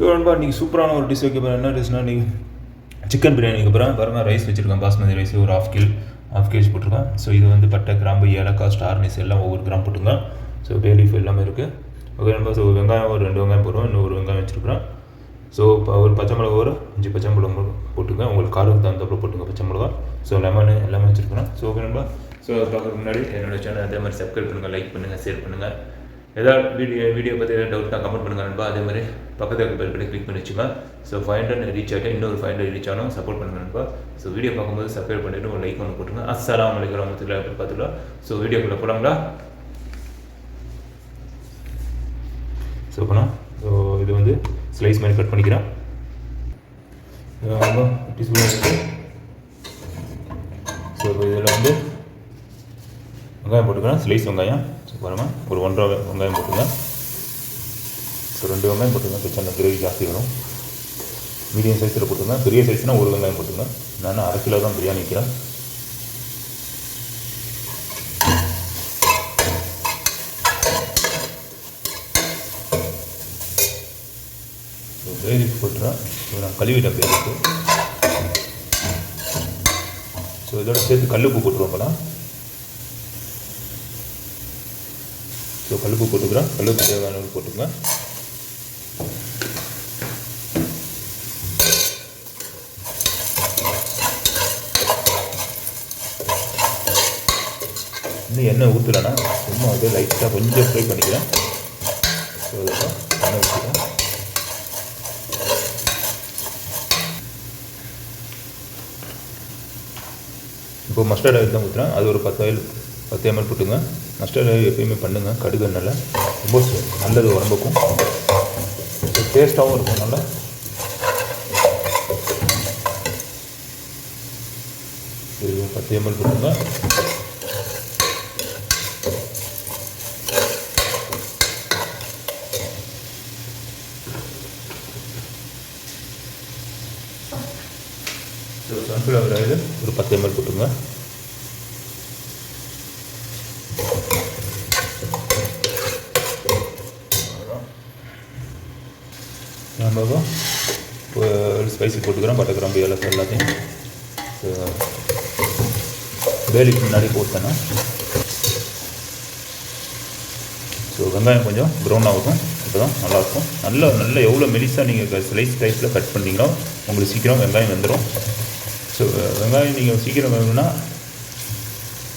So நண்பா நீங்கள் சூப்பரான ஒரு டிஷ் வைக்க போகிறேன் என்ன டிஷ்னா நீங்கள் சிக்கன் பிரியாணிக்கு அப்புறம் போகிறேன் பாருங்கள் ரைஸ் வச்சுருக்கேன். பாஸ்மதி ரைஸ் ஒரு ஆஃப் கில் ஆஃப் கேஜ் போட்டிருக்கேன். ஸோ இது வந்து பட்டை கிராம்பு ஏலக்காய் ஸ்டார்னிஸ் எல்லாம் ஒவ்வொரு கிராம் போட்டுங்க. ஸோ பே லீஃப் எல்லாமே இருக்குது ஓகே நண்பா ஸோ வெங்காயம் ஒரு ரெண்டு வெங்காயம் போடுவோம் இன்னும் ஒரு வெங்காயம் வச்சுருக்குறேன். ஸோ இப்போ ஒரு பச்சை மிளகா ஒரு அஞ்சு பச்சை மிளகா போட்டுங்க. உங்களுக்கு காரத்துக்கு தகுந்தப்போ போட்டுங்க பச்சை மிளகா. ஸோ லெமனு எல்லாமே வச்சுருக்கிறேன். ஸோ ஓகே நம்ம ஸோ பார்க்குறதுக்கு முன்னாடி என்னோட சேனல் அதே மாதிரி சப்ஸ்கிரைப் பண்ணுங்கள் லைக் பண்ணுங்கள் ஷேர் பண்ணுங்கள் ஏதாவது வீடியோ வீடியோ பற்றி ஏதாவது டவுட்னா கமெண்ட் பண்ணுங்க நண்பா. அதே மாதிரி பக்கத்தில் இருக்க பெல் கிளிக் பண்ணி வச்சுங்க ஸோ ஃபைவ் ஹண்ட்ரட் ரீச் ஆகிட்டு இன்னொரு ஃபைவ் ஹண்ட்ரட் ரீச் ஆனால் சப்போர்ட் பண்ணுங்க நண்பா. ஸோ வீடியோ பார்க்கும்போது சப்ஸ்கிரைப் பண்ணிவிட்டு ஒரு லைக் ஒன்று போட்டுங்க அஸ்ஸலாம் வலைக்கம் வரமத்துல்லாஹி அப்படி பார்த்துக்கலாம் ஸோ வீடியோக்குள்ளே போகலாங்களா ஸோ பண்ணோம் ஸோ இது வந்து ஸ்லைஸ் மாதிரி கட் பண்ணிக்கிறேன். டீஸ்பூன் இருக்குது ஸோ இதில் வந்து வெங்காயம் போட்டுக்கிறேன். ஸ்லைஸ் வெங்காயம். ஸோ ஒரு ஒன்றரை வெங்காயம் போட்டுங்க. ஸோ ரெண்டு வெங்காயம் போட்டுங்க. பிரச்சனை கிரேவி ஜாஸ்தி வரும். மீடியம் சைஸில் போட்டுங்க. பெரிய சைஸ்னால் ஒரு வெங்காயம் போட்டுங்க. நான் அரை கிலோ தான் பிரியாணி வைக்கிறேன். ஸோ போட்டுறேன். ஸோ நான் கழுவிட்டேன் பேருக்கு ஸோ இதோட சேர்த்து கல்லுப்பு போட்டுருவோம் போனால் கல்லுப்பு போட்டுக்கிறோம் கல்லுப்பு தேவையான அளவு போட்டுங்க இன்னும் எண்ணெய் ஊற்றலைன்னா சும்மா அப்படியே லைட்டாக கொஞ்சம் ஃப்ரை பண்ணிக்கிறேன். ஸோ எண்ணெய் ஊற்றிக்கிறேன் இப்போ மஸ்டர்ட் ஆயில் தான் ஊற்றுறேன் அது ஒரு பத்து ஆயில் பத்து எம்எல் போட்டுங்க. மஸ்டர்ட் எப்பயுமே பண்ணுங்கள் கடுகு எண்ணெயில் ரொம்ப நல்லது உடம்புக்கும். டேஸ்ட்டாகவும் இருக்கும். நல்லா. இது பத்து எம்எல் போட்டுங்க ஸோ சன்ஃப்ளவர் ஆயில் ஒரு பத்து எம்எல் போட்டுங்க நம்ம ஸ்பைசி போட்டுக்கிறோம் பட்டை கிராம்பு ஏலக்காய் எல்லாத்தையும். ஸோ வேலிக்கு முன்னாடி போட்டேன்னா. ஸோ வெங்காயம் கொஞ்சம் ப்ரௌன் ஆகும் அப்போ தான் நல்லாயிருக்கும். நல்லா நல்ல எவ்வளோ மெலிசாக நீங்கள் ஸ்லைஸ் டைப்பில் கட் பண்ணிங்களோ உங்களுக்கு சீக்கிரம் வெங்காயம் வந்துடும் ஸோ வெங்காயம் நீங்கள் சீக்கிரம் வேணும்னா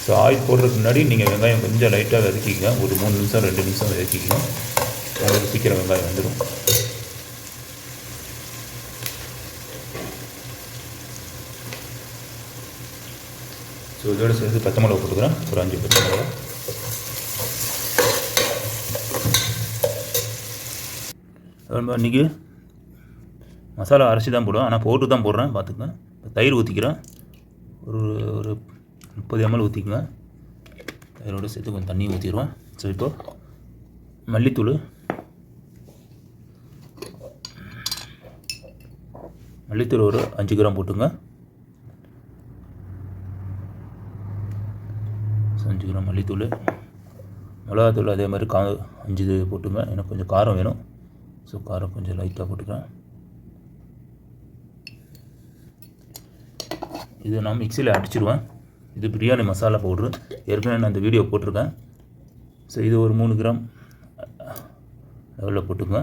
ஸோ ஆயில் போடுறதுக்கு முன்னாடி நீங்கள் வெங்காயம் கொஞ்சம் லைட்டாக வதக்கிக்கங்க. ஒரு மூணு நிமிஷம் ரெண்டு நிமிஷம் வதக்கிக்கங்க. உங்களுக்கு சீக்கிரம் வெங்காயம் வந்துடும் ஸோ இதோடு சேர்ந்து பச்சை மிளகா போட்டுக்கிறேன். ஒரு அஞ்சு பச்சை மிளகா இன்றைக்கி மசாலா அரைச்சி தான் போடுவேன். ஆனால் போட்டு தான் போடுறேன் பார்த்துக்கங்க. தயிர் ஊற்றிக்கிறேன் ஒரு ஒரு முப்பது எம்எல் ஊற்றிக்கங்க தயிரோடு சேர்த்து கொஞ்சம் தண்ணி ஊற்றிடுவேன் ஸோ இப்போ மல்லித்தூள். மல்லித்தூள் ஒரு அஞ்சு கிராம் போட்டுங்க ஸோ அஞ்சு கிராம் மல்லித்தூள் மிளகாத்தூள் அதே மாதிரி கா அஞ்சு இது போட்டுங்க. எனக்கு கொஞ்சம் காரம் வேணும். ஸோ காரம் கொஞ்சம் லைட்டாக போட்டுக்கிறேன். இது நான் மிக்சியில் அடிச்சிடுவேன். இது பிரியாணி மசாலா பவுட்ரு ஏற்கனவே நான் இந்த வீடியோ போட்டிருக்கேன். ஸோ இது ஒரு மூணு கிராம் லெவலில் போட்டுங்க.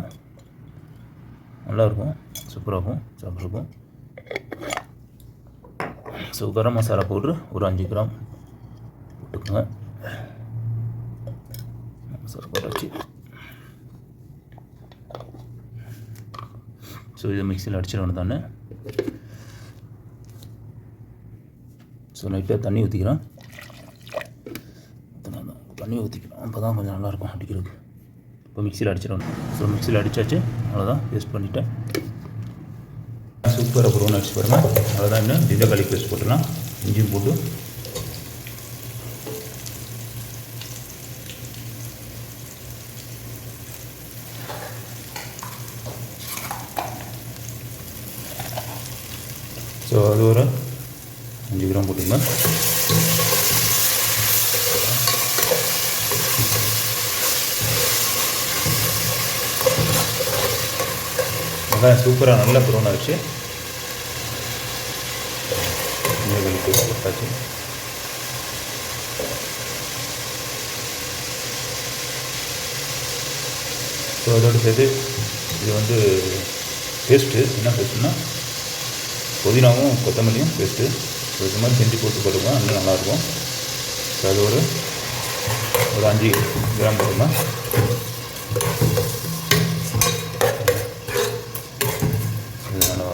நல்லாயிருக்கும். சூப்பராக இருக்கும். சாப்பிட்ருக்கும் ஸோ கரம் மசாலா பவுட்ரு ஒரு அஞ்சு கிராம். போட்டுக்கோங்க. மசாலா போட்டாச்சு ஸோ இதை மிக்சியில் அடிச்சிடணும் தானே ஸோ லைட்டாக தண்ணி ஊற்றிக்கிறேன் தண்ணி ஊற்றிக்கணும் அப்போ தான் கொஞ்சம் நல்லாயிருக்கும் அடிக்கிறதுக்கு. இப்போ மிக்சியில் அடிச்சிடணும் ஸோ மிக்சியில் அடித்தாச்சு அவ்வளோதான் பேஸ்ட் பண்ணிவிட்டேன் சூப்பராக ப்ரௌன் அடிச்சு பாருங்கள் அவ்வளோதான் இன்னும். திண்டக்காளி பேஸ்ட் போட்டுடலாம். இஞ்சியும் போட்டு ஸோ அது ஒரு அஞ்சு கிராம் போட்டுங்க வெங்காயம் சூப்பராக நல்ல ப்ரௌன் ஆகிடுச்சு போட்டாச்சு ஸோ அதோடு சேர்த்து இது வந்து பேஸ்ட்டு என்ன பேஸ்ட்டுன்னா புதினாவும் கொத்தமல்லியும் பேஸ்ட்டு ஸோ மாதிரி செஞ்சு போட்டு போட்டுக்கலாம் இன்னும் நல்லாயிருக்கும். ஸோ அது ஒரு ஒரு அஞ்சு கிராம் போட்டுக்கலாம் நல்லா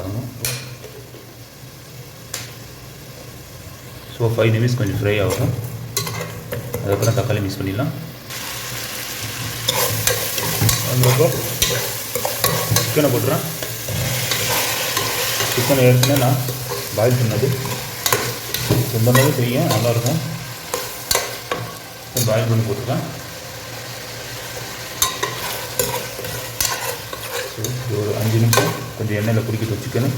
ஸோ ஃபைவ் நிமிஷம் கொஞ்சம் ஃப்ரை ஆகும் அதுக்கப்புறம் தக்காளி மிக்ஸ் பண்ணிடலாம். அதுக்கப்புறம் சிக்கனை போட்டுறேன். சிக்கன் ஏற்கனவே நான் பாயில் பண்ணது. இந்த மாதிரி செய்ய நல்லாயிருக்கும். பாயில் பண்ணி போட்டுருக்கேன் ஒரு அஞ்சு நிமிஷம். கொஞ்சம் எண்ணெயில் குடிக்கிட்டு சிக்கன்.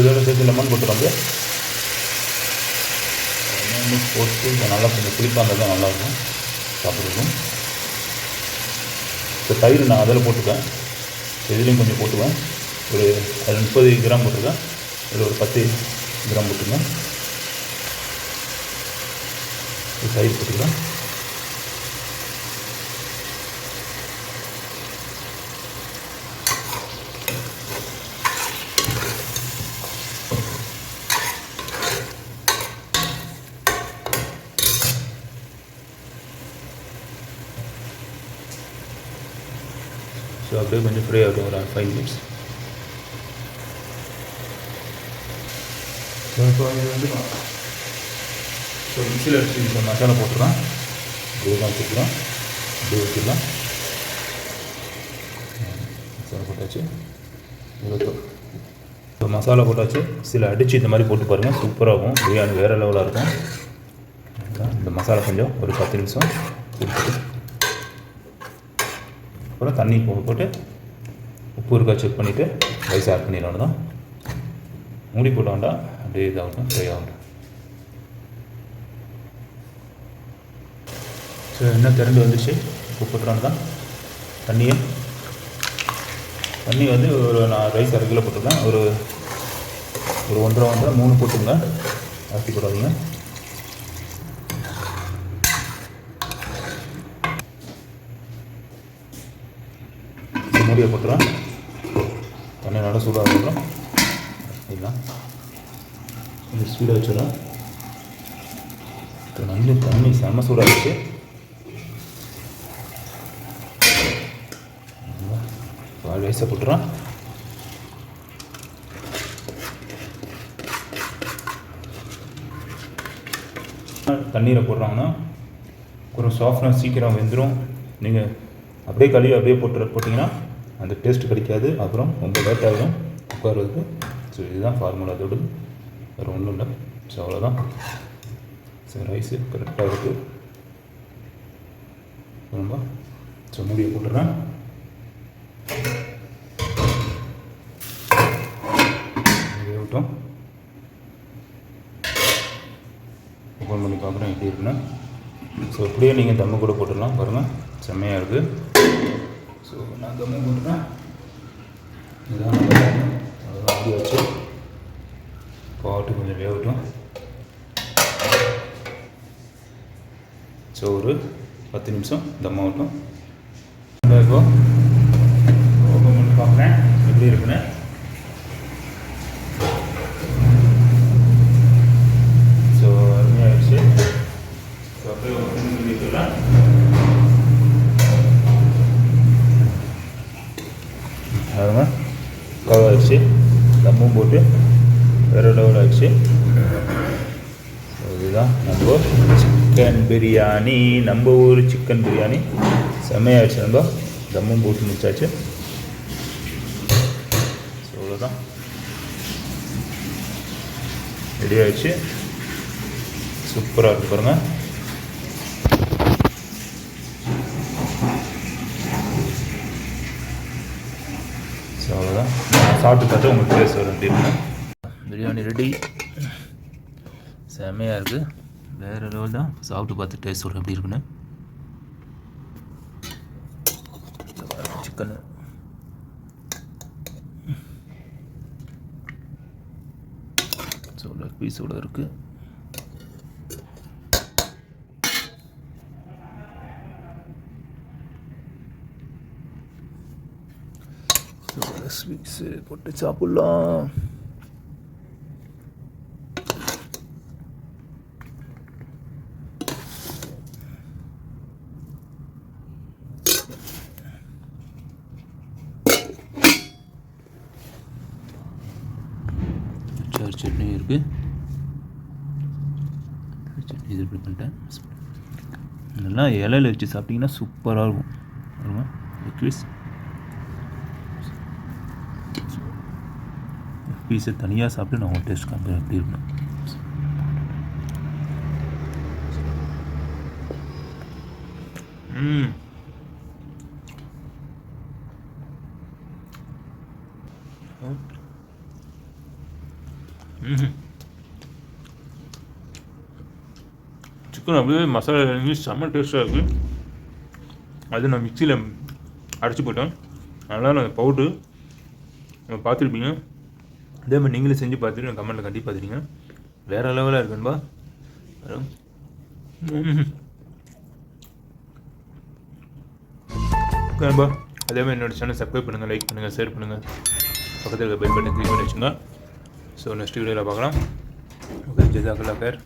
இதோட சேர்த்து லெமன் போட்டுருவாங்க போட்டு நல்லா கொஞ்சம் புளிப்பாக இருந்தால் தான் நல்லாயிருக்கும். சாப்பிட்டுக்கணும் இப்போ தயிர் நான் அதில் போட்டுப்பேன். இதுலேயும் கொஞ்சம் போட்டுவேன் ஒரு அதில் முப்பது கிராம் போட்டிருக்கேன். இதில் ஒரு பத்து கிராம் போட்டுருக்கேன். தயிர் போட்டுக்கலாம் ஸோ அப்படியே கொஞ்சம் ஃப்ரீ ஆகிடும் ஒரு ஃபைவ் மினிட்ஸ் ஸோ இப்போ இது வந்து ஸோ மிக்சியில் அடிச்சு இப்போ மசாலா போட்டுடலாம் அப்படியே தான் வச்சுக்கலாம் அப்படியே வச்சிடலாம் மசாலா போட்டாச்சு இப்போ மசாலா போட்டாச்சு சில அடித்து இந்த மாதிரி போட்டு பாருங்கள் சூப்பராகும் பிரியாணி வேறு லெவலாக இருக்கும் இந்த மசாலா கொஞ்சம் ஒரு பத்து நிமிஷம் கொடுத்துட்டு அப்புறம் தண்ணி போட்டு போட்டு உப்பு இருக்கா செக் பண்ணிவிட்டு ரைஸ் ஆட் பண்ணிடணும் தான். மூடி போட வேண்டாம். அப்படியே இதாகட்டும் ஃப்ரை ஆகட்டும். ஸோ என்ன திரண்டு வந்துச்சு? உப்பு போட்டுறாங்க தான். தண்ணியை. தண்ணி வந்து ஒரு நான் ரைஸ் அரை கிலோ போட்டிருக்கேன் ஒரு ஒரு ஒன்றரை ஒன்றரை மூணு போட்டுருங்க ஆக்கி போடாதீங்க. மூடியை போட்டுறேன் தண்ணி நல்லா சூடாக இருக்கணும் சரிங்களா கொஞ்சம் ஸ்பீடாக வச்சிடறேன் இப்போ நல்ல தண்ணி செம்ம சூடாகிடுச்சு. பால் வயசை போட்டுறோம் தண்ணீரை போடுறாங்கன்னா கொஞ்சம் சாஃப்ட்னஸ் சீக்கிரம் வெந்துடும் நீங்கள் அப்படியே கழுவி அப்படியே போட்டு போட்டிங்கன்னா அந்த டேஸ்ட் கிடைக்காது. அப்புறம் ரொம்ப லேட் ஆகும் உட்காருறதுக்கு. ஸோ இதுதான் ஃபார்முலா அதோடு வேறு ஒன்றும் இல்லை. ஸோ அவ்வளோதான் ஸோ ரைஸு கரெக்டாக இருக்குது ரொம்ப ஸோ மூடியை போட்டுறேன். விட்டோம் ஓப்பன் பண்ணி பார்க்குறேன். எப்படி இருக்குன்னா. ஸோ இப்படியே நீங்கள் தம்மு கூட போட்டுடலாம். பாருங்கள் செம்மையாக இருக்குது ஸோ நான் இதுதான் நம்ம தம்மு அதெல்லாம் அப்படி வச்சு பாட்டு கொஞ்சம் வேகட்டும். ஸோ ஒரு பத்து நிமிஷம் தம்மாகட்டும் இப்போ ஓப்பன் பண்ணி பார்க்குறேன். எப்படி இருக்குன்னு ஸோ அருமையாகிடுச்சு ஸோ அப்படியே ஓப்பன் பண்ணி வைக்கலாம் அதுங்க கவர் ஆயிடுச்சு தம்மும் போட்டு வேறு லெவல் ஆயிடுச்சு ஸோ இதுதான் நம்ம சிக்கன் பிரியாணி நம்ம ஊர் சிக்கன் பிரியாணி. செம்மையாயிடுச்சு நம்ம தம்மும் போட்டு முடிச்சாச்சு. ஸோ அவ்வளோதான் ரெடி ஆயிடுச்சு. சூப்பராக இருக்கு பாருங்கள் ஸோ அவ்வளோதான் சாப்பிட்டு பார்த்து உங்களுக்கு பேச வரேன் பிரியாணி ரெடி செம்மையாக இருக்குது வேறு லெவல் தான். சாப்பிட்டு பார்த்து டேஸ்ட் சொல்கிறேன் எப்படி இருக்குன்னு. சிக்கனு ஸோ லெக் பீஸோட இருக்குது ஸோ ஸ்வீட்ஸு போட்டு சாப்பிட்லாம். சட்னி இருக்குது சட்னி இது இப்படி பண்ணிட்டேன். நல்லா இலையில வச்சு சாப்பிட்டிங்கன்னா சூப்பராக இருக்கும். வருமா பீஸை தனியாக சாப்பிட்டு நான் உங்கள் டேஸ்ட் காமிப்பேன் எப்படி இருக்கணும் ம். சிக்கன் அப்படியே மசாலா இறங்கி செம்ம டேஸ்ட்டாக இருக்குது அது நான் மிக்சியில் அரைச்சி போட்டேன் அதனால் நான் பவுட்ரு பார்த்துருப்பீங்க அதே மாதிரி நீங்களே செஞ்சு பார்த்துட்டு கமெண்ட்டில் கண்டிப்பாக பார்த்துருங்க வேறு லெவலாக இருக்குன்பா அதே மாதிரி என்னோட சேனல் சப்ஸ்கிரைப் பண்ணுங்கள் லைக் பண்ணுங்கள் ஷேர் பண்ணுங்கள் பக்கத்தில் இருக்க பெல் பட்டன் கிளிக் பண்ணி வச்சுங்க. ஸோ நெக்ஸ்ட் வீடியோவில் பார்க்கலாம். ஓகே ஜெதாக்குல்லா பேர்.